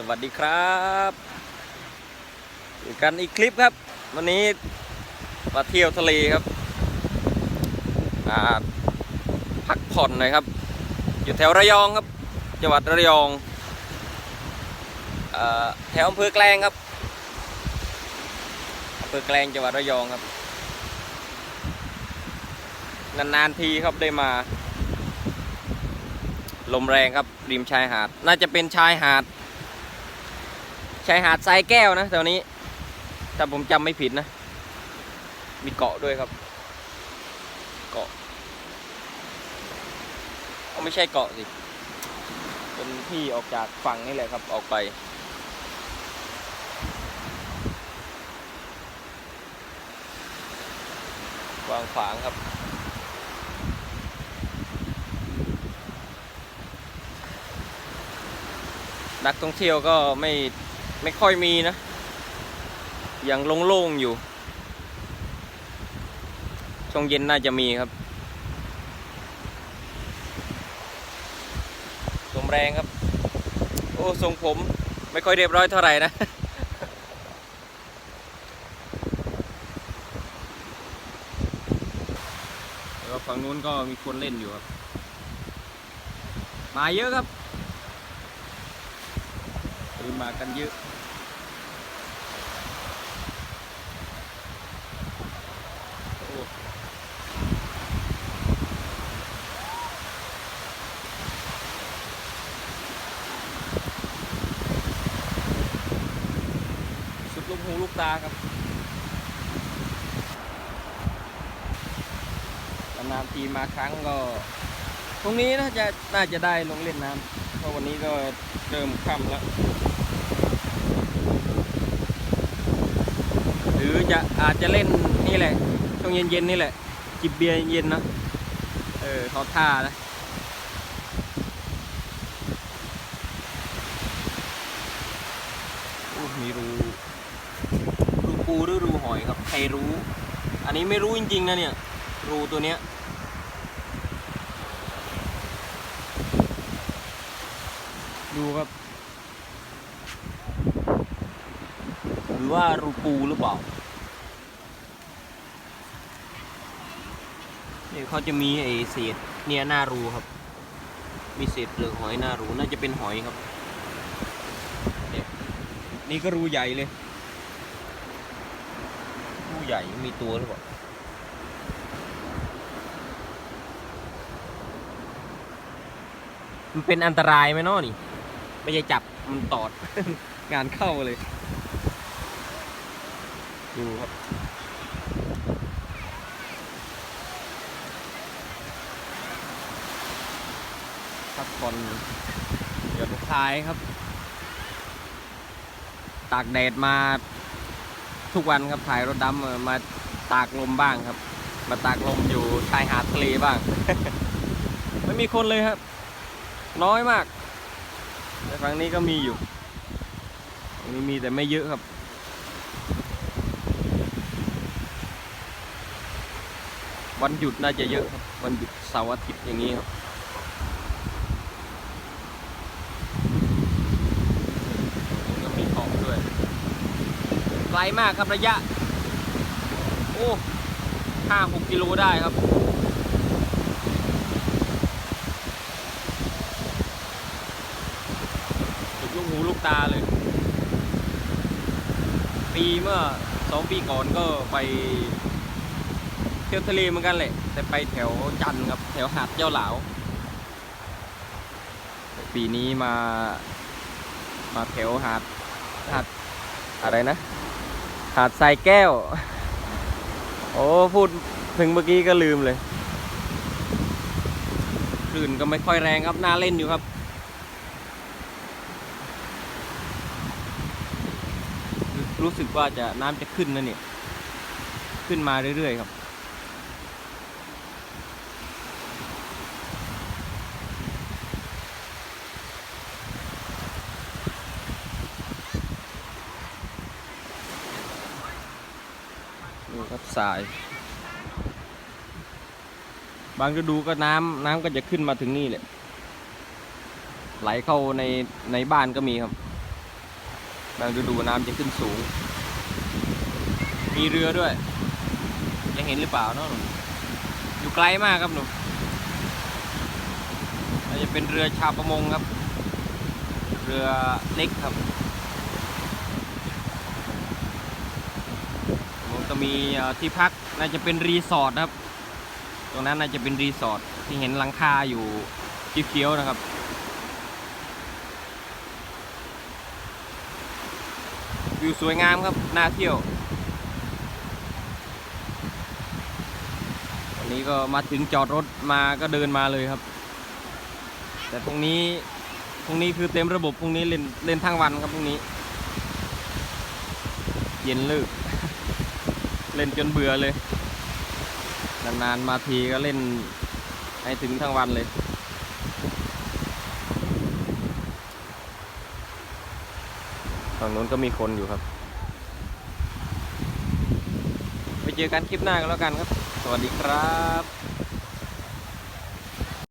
สวัสดีครับกันอีกคลิปครับ วันนี้มาเที่ยวทะเลครับพักผ่อนหน่อยครับ อยู่แถวระยองครับ จังหวัดระยองอแถวอำเภอแกลงครับอำเภอแกลงจังหวัดระยองครับ นานๆทีครับได้มาลมแรงครับริมชายหาด น่าจะเป็นชายหาด ชายหาดทรายแก้วนะแถวนี้ถ้าผมจำไม่ผิดนะ มีเกาะด้วยครับ เกาะเอาไม่ใช่เกาะสิ เป็นที่ออกจากฝั่งนี่แหละครับออกไป วางฝางครับนักท่องเที่ยวก็ไม่ ไม่ค่อยมีนะ ยังโล่งๆอยู่ ช่วงเย็นน่าจะมีครับลมแรงครับ โอ้ทรงผมไม่ค่อยเรียบร้อยเท่าไหร่นะแล้วฝั่งนู้นก็มีคนเล่นอยู่ครับ มาเยอะครับ หรือมากันเยอะสุดลูกหูลูกตาครับนานทีมาครั้งก็ ตรงนี้น่าจะน่าจะได้ลงเล่นน้ำเพราะวันนี้ก็เริ่มค่ำแล้ว หรือ จะอาจจะเล่นนี่แหละ ช่วงเย็นๆนี่แหละ จิบเบียร์เย็นเนอะเออเขาท่าแล้วอู้มีรูรูปูหรือรูหอยครับใครรู้ อันนี้ไม่รู้จริงๆนะเนี่ย รูตัวเนี้ยดูครับหรือว่ารูปูหรือเปล่า นี่ยเขาจะมีไอเศษเนี่ยหน้ารูครับ มีเศษเปลือกหอยหน้ารูน่าจะเป็นหอยครับเนี่ยนี่ก็รูใหญ่เลยรูใหญ่มีตัวหรือเปล่ามันเป็นอันตรายไหมเนาะนี่ ไม่ใช่จับมันตอด งานเข้าเลย ดูครับ พักผ่อนเดี๋ยวลูกท้ายครับ ตากแดดมาทุกวันครับถ่ายรถดำมาตากลมบ้างครับ มาตากลมอยู่ชายหาดทะเลบ้าง ไม่มีคนเลยครับ น้อยมากแต่ฝั่งนี้ก็มีอยู่ฝั่งนี้มีแต่ไม่เยอะครับวันหยุดน่าจะเยอะครับ วันหยุดเสาร์อาทิตย์อย่างนี้ครับ ก็มีของด้วย ไกลมากครับระยะ โอ้ห้าหกกิโลได้ครับ สุดลูกหูลูกตาเลย ปีเมื่อสองปีก่อนก็ไปเที่ยวทะเลเหมือนกันแหละ แต่ไปแถวจันทร์ครับ แถวหาดเจ้าหลาวปีนี้มา มาแถวหาดหาด อะไรนะ หาดทรายแก้ว โอ้พูดถึงเมื่อกี้ก็ลืมเลยคลื่นก็ไม่ค่อยแรงครับน่าเล่นอยู่ครับ รู้สึกว่าจะน้ำจะขึ้นนะเนี่ย ขึ้นมาเรื่อยๆครับ ดูครับสาย บางฤดูก็น้ำน้ำก็จะขึ้นมาถึงนี่แหละ ไหลเข้าในในบ้านก็มีครับ บางฤดูน้ำจะขึ้นสูง มีเรือด้วย ยังเห็นหรือเปล่าเนาะหนูอยู่ไกลมากครับหนูอาจจะเป็นเรือชาวประมงครับ เรือเล็กครับ ผมจะมีที่พักน่าจะเป็นรีสอร์ทครับ ตรงนั้นน่าจะเป็นรีสอร์ทที่เห็นหลังคาอยู่เขียวๆนะครับวิวสวยงามครับน่าเที่ยว วันนี้ก็มาถึงจอดรถมาก็เดินมาเลยครับ แต่ตรงนี้ตรงนี้คือเต็มระบบพรุ่งนี้เล่นเล่นทั้งวันครับพรุ่งนี้ เย็นเลิก เล่นจนเบื่อเลย นานๆมาทีก็เล่นให้ถึงทั้งวันเลย ฝั่งนู้นก็มีคนอยู่ครับ ไปเจอกันคลิปหน้ากันแล้วกันครับ สวัสดีครับ